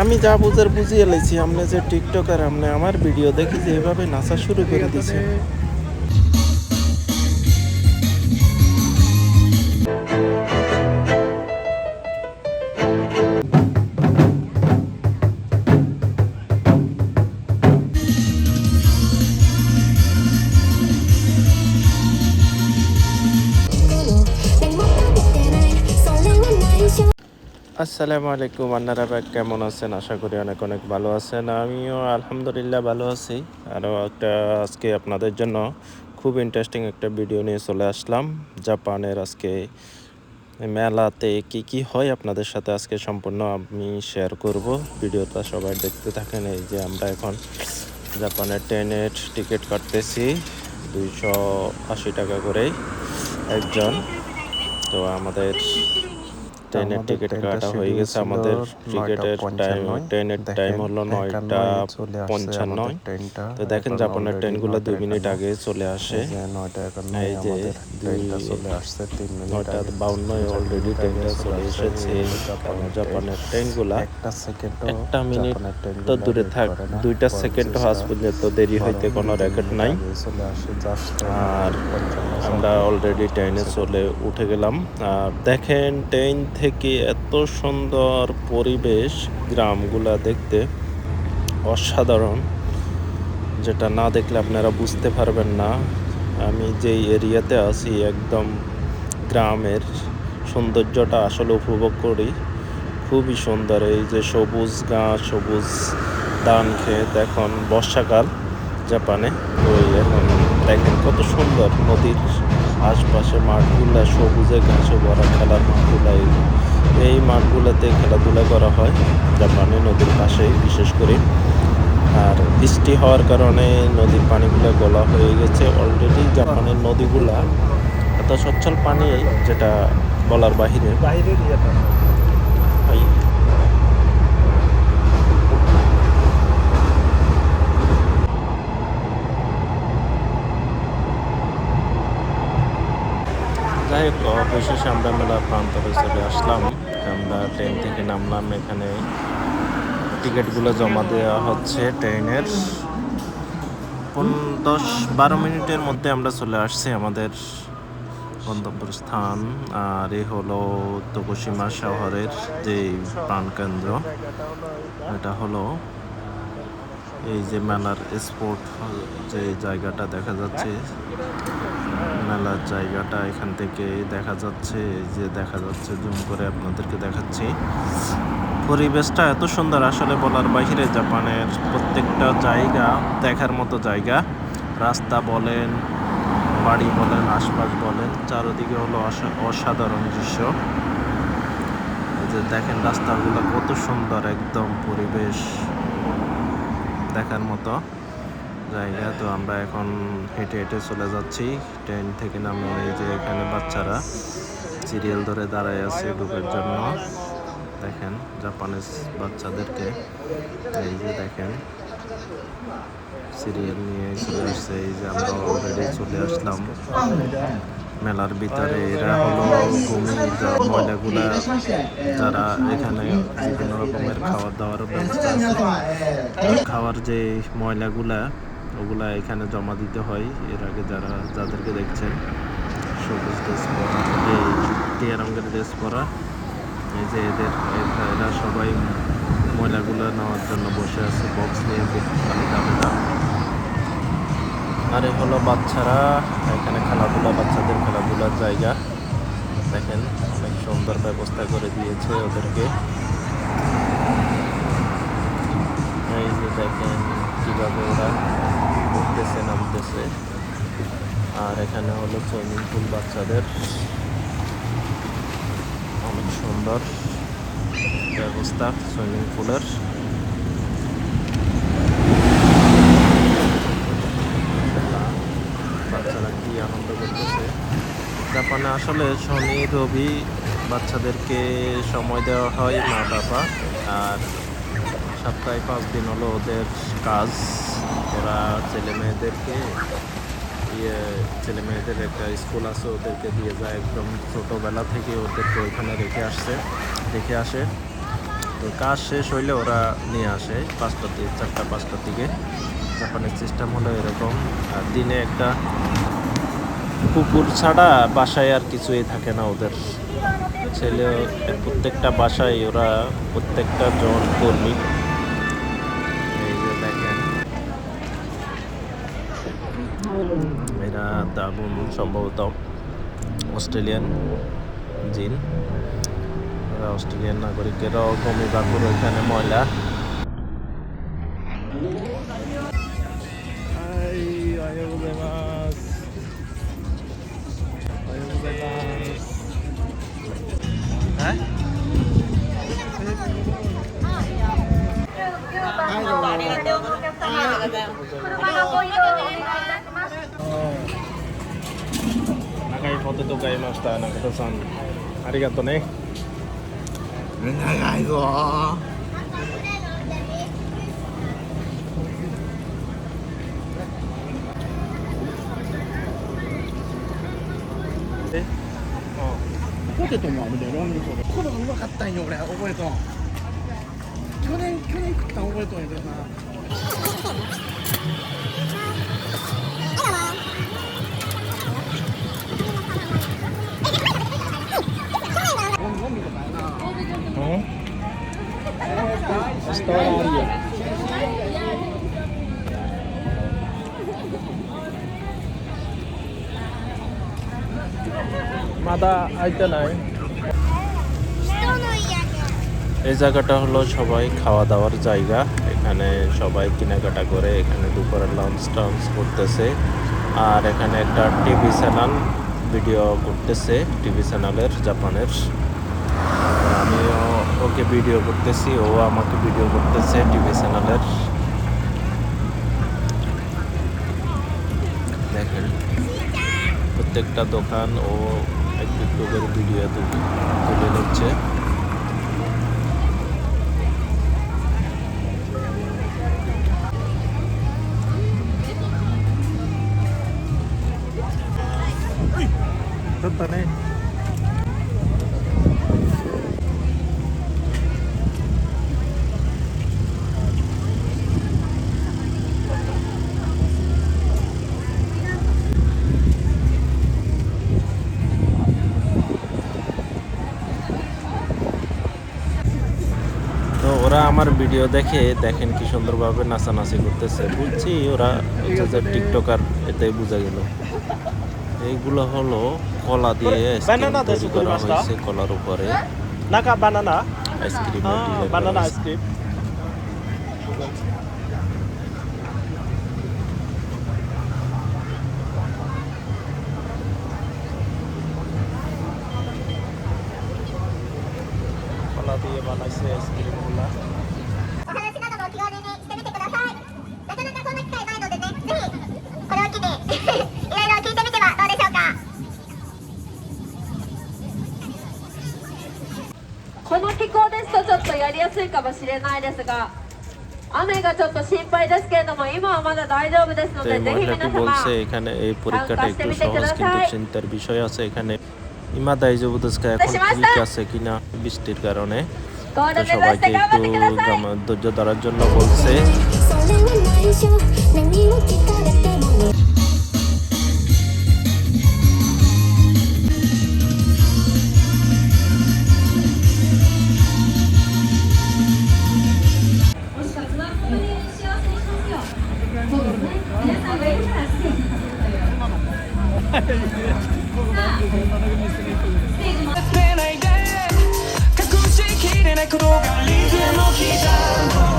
আমি যা বুঝার বুঝিয়ে লেছি আপনি যে টিকটকার আপনি আমার ভিডিও দেখি যে এভাবে নাচা শুরু করে দিছে। আসসালামু আলাইকুম, আন্নারা ভাই কেমন আছেন? আশা করি অনেক অনেক ভালো আছেন। আমিও আলহামদুলিল্লাহ ভালো আছি। আরও একটা আজকে আপনাদের জন্য খুব ইন্টারেস্টিং একটা ভিডিও নিয়ে চলে আসলাম। জাপানের আজকে মেলাতে কি কি হয় আপনাদের সাথে আজকে সম্পূর্ণ আমি শেয়ার করব। ভিডিওটা সবাই দেখতে থাকেন, এই যে আমরা এখন জাপানের ট্রেনের টিকিট কাটতেছি। দুইশো আশি টাকা করেই একজন। তো আমাদের ট্রেনের টিকিট কাটা হয়ে গেছে আমাদের টিকিটের টাইম 9:55 ট্রেনের টাইম হলো নয়টা পঞ্চান্ন। তো দেখেন জাপানের ট্রেনগুলো দুই মিনিট। আগে চলে আসে। এই যে ট্রেনটা চলে আসছে তিন মিনিট নয়টা চার অলরেডি ট্রেনটা চলে এসেছে। জাপানের ট্রেনগুলা একটা মিনিট তো দূরে থাক দুইটা সেকেন্ড আজ পর্যন্ত দেরি হইতে কোনো রেকর্ড নাই। আর আমরা অলরেডি ট্রেনে চলে উঠে গেলাম। আর দেখেন ট্রেন থেকে এত সুন্দর পরিবেশ গ্রামগুলা দেখতে অসাধারণ, যেটা না দেখলে আপনারা বুঝতে পারবেন না। আমি যেই এরিয়াতে আছি, একদম গ্রামের সৌন্দর্যটা আসলে উপভোগ করি। খুবই সুন্দর এই যে সবুজ ঘাস সবুজ ধান ক্ষেত, এখন বর্ষাকাল জাপানে। ওই এখন দেখেন কত সুন্দর নদীর আশপাশে মাঠগুলা সবুজে ঘাসে ভরা খেলার মাঠগুলা এই- মাঠগুলোতে খেলাধুলা করা হয় জাপানে নদীর পাশে বিশেষ করে। আর বৃষ্টি হওয়ার কারণে নদীর পানিগুলো গলা হয়ে গেছে অলরেডি জাপানের নদীগুলা এত সচ্ছল পানি যেটা বলার বাহিরে। এই যাই হোক, অবশেষে আমরা মেলা প্রান্তরে চলে আসলাম। আমরা ট্রেন থেকে নামলাম এখানে। টিকিটগুলো জমা দেওয়া হচ্ছে ট্রেনের। দশ বারো মিনিটের মধ্যে আমরা চলে আসছি আমাদের গন্তব্যস্থান। আর এ হলো তোকুশিমা শহরের যে প্রাণকেন্দ্র, এটা হলো এই যে মেলার স্পোর্ট যে জায়গাটা দেখা যাচ্ছে। মেলার জায়গাটা এখান থেকে দেখা যাচ্ছে যে দেখা যাচ্ছে, জুম করে আপনাদেরকে দেখাচ্ছি। পরিবেশটা এত সুন্দর, আসলে বলার বাইরে জাপানের প্রত্যেকটা জায়গা দেখার মতো জায়গা। রাস্তা বলেন, বাড়ি বলেন, আশপাশ বলেন, চারদিকে হলো অসা- অসাধারণ দৃশ্য। যে দেখেন রাস্তাগুলো কত সুন্দর, একদম পরিবেশ দেখার মতো। জায়গা, তো আমরা এখন হেঁটে হেঁটে চলে যাচ্ছি। ট্রেন থেকে নামে এই যে এখানে বাচ্চারা সিরিয়াল ধরে দাঁড়ায় আছে ঢুকার জন্য। দেখেন জাপানিজ বাচ্চাদেরকে। এই যে দেখেন, সিরিয়াল নিয়ে চলে আসছে। এই যে আমরা অলরেডি চলে আসলাম। মেলার ভিতরে এরা হলো ভূমি যা- ময়লাগুলা, যারা এখানে বিভিন্ন রকমের খাবার দাওয়ার ব্যবস্থা খাওয়ার যে ময়লাগুলা ওগুলা এখানে জমা দিতে হয়। এর আগে যারা, যাদেরকে দেখছেন, সবুজ ড্রেস পরা, এই টিয়া রঙের ড্রেস পরা, এই যে এদের এরা- সবাই ময়লাগুলো নেওয়ার জন্য বসে আছে বক্স নিয়ে তালিকা তালিকা আর এ হলো বাচ্চারা, এখানে খেলাধুলা, বাচ্চাদের খেলাধুলার জায়গা। দেখেন, অনেক সুন্দর ব্যবস্থা করে দিয়েছে ওদেরকে। আর এখানে হলো সুইমিং পুল বাচ্চাদের। অনেক সুন্দর ব্যবস্থা সুইমিং পুলের বাচ্চারা কি আনন্দ করতেছে? জাপানে আসলে শনি, রবি বাচ্চাদেরকে সময় দেওয়া হয় মা, বাবা। আর সপ্তাহে পাঁচ দিন হলো ওদের কাজ। ওরা ছেলে মেয়েদেরকে ইয়ে ছেলে মেয়েদের একটা স্কুল আছে, ওদেরকে দিয়ে যায় একদম ছোটোবেলা থেকে ওদেরকে ওইখানে রেখে আসছে, রেখে আসে। তো কাজ শেষ হইলে ওরা নিয়ে আসে, পাঁচটার দিকে, চারটা, পাঁচটার দিকে। জাপানের সিস্টেম হলো এরকম। আর দিনে একটা কুকুর ছাড়া বাসায় আর কিছুই থাকে না ওদের। ছেলে প্রত্যেকটা বাসায় ওরা প্রত্যেকটা জন কর্মী। সম্ভবত অস্ট্রেলিয়ান জিন অস্ট্রেলিয়ান নাগরিকেরাও গমি বাকুর ওইখানে ময়লা। হ্যাঁ? 長いポテト買いました。中田さんありがとうね。長いぞ。え？ポテトもあるでロングソーダ。これうまかったんよ俺覚えとん。去年去年食ったん覚えとんやけどな আইতে নাই। এই জায়গাটা হলো সবাই খাওয়া দাওয়ার জায়গা। এখানে সবাই কেনাকাটা করে, এখানে দুপুরে লাঞ্চ টাঞ্চ করতেছে। আর এখানে একটা টিভি চ্যানেল ভিডিও করতেছে টিভি চ্যানেলের জাপানের। আমিও ওকে ভিডিও করতেছি, ও আমাকে ভিডিও করতেছে টিভি চ্যানেলের দেখেন, প্রত্যেকটা দোকান ও একটু একটু করে ভিডিও তুলে তুলে নিচ্ছে Tốt আমার ভিডিও দেখে দেখেন কি সুন্দরভাবে নাচানাচি করতেছে। বুঝছি ওরা হচ্ছে টিকটকার এতে বোঝা গেল। এইগুলো হলো কলা দিয়ে তৈরি কলার উপরে। নাকা বানানা আইসক্রিম হ্যাঁ, বানানা আইসক্রিম। কলা দিয়ে বানাইছে আইসক্রিমগুলা 話などもお気軽にしてみてくださいなかなかそんな機会ないのでねぜひこれを機にいろいろ聞いてみてはどうでしょうかこの気候ですとちょっとやりやすいかもしれないですが雨がちょっと心配ですけれども今はまだ大丈夫ですの তো এই でぜひ মহিলাটি 皆 বলছে 様 এখানে এই পরীক্ষাটা কাজটা একটু মিটে সহজ গেলে কিন্তু তাই- চিন্তার বিষয় আছে এখানে ইমা দাইজবুদস্কা এখন সীমাস্তা? ঠিক আছে কিনা বৃষ্টির কারণে ゴー তো সবাইকে একটু ধৈর্য ধরার জন্য বলছে Thank you. な転がりでも刻む